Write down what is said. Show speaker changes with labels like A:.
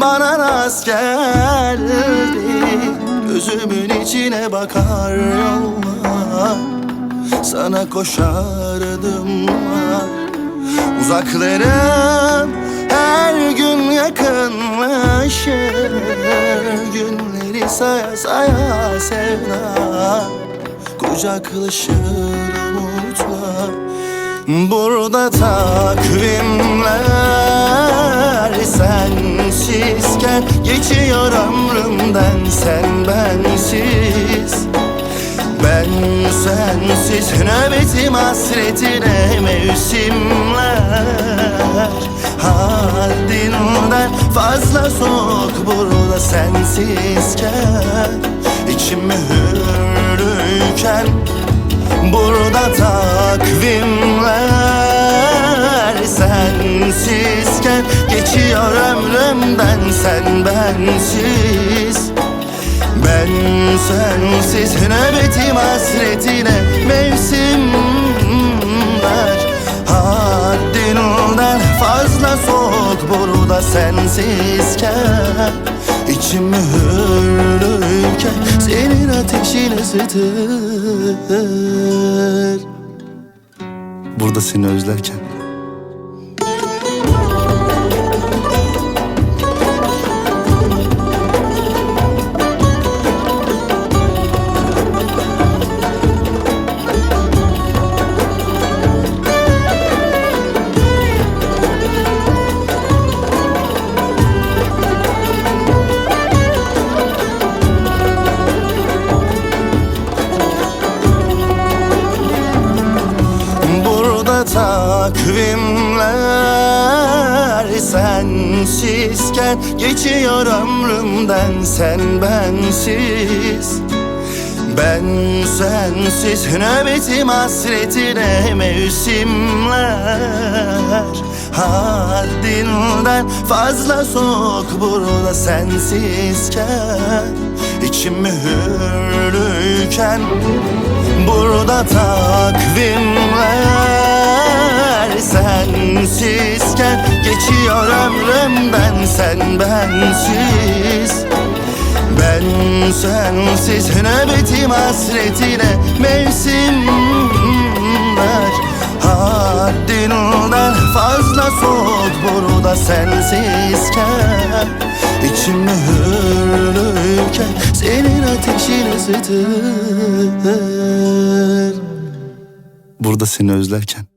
A: bana rast geldi. Gözümün içine bakar Sana koşardım var Uzaklarım her gün yakınlaşır Günleri saya saya sevda. Kucaklaşır umutlar Burada takvimler sensizken Geçiyor ömrümden sen bensiz. Ben sensiz nöbetim hasretine mevsimler. Haddinden fazla soğuk burada sensizken İçim hürlüken Burada takvimler sen bensiz. Ben sensiz nöbetim hasretine mevsimler Haddinden fazla soğuk burada sensizken. İçim hürlüyken senin ateşin ısıtır Burada seni özlerken takvimler sensizken Geçiyor ömrümden sen bensiz. Ben sensiz nöbetim hasretine mevsimler. Haddinden fazla soğuk burada sensizken İçim hürlüyken Burada takvimler sensizken Geçiyor ömrümden sen bensiz. Ben sensiz nöbetim hasretine mevsimler Haddinden fazla soğuk burada sensizken. İçim hürlüyken senin ateşin ısıtır. Burada seni özlerken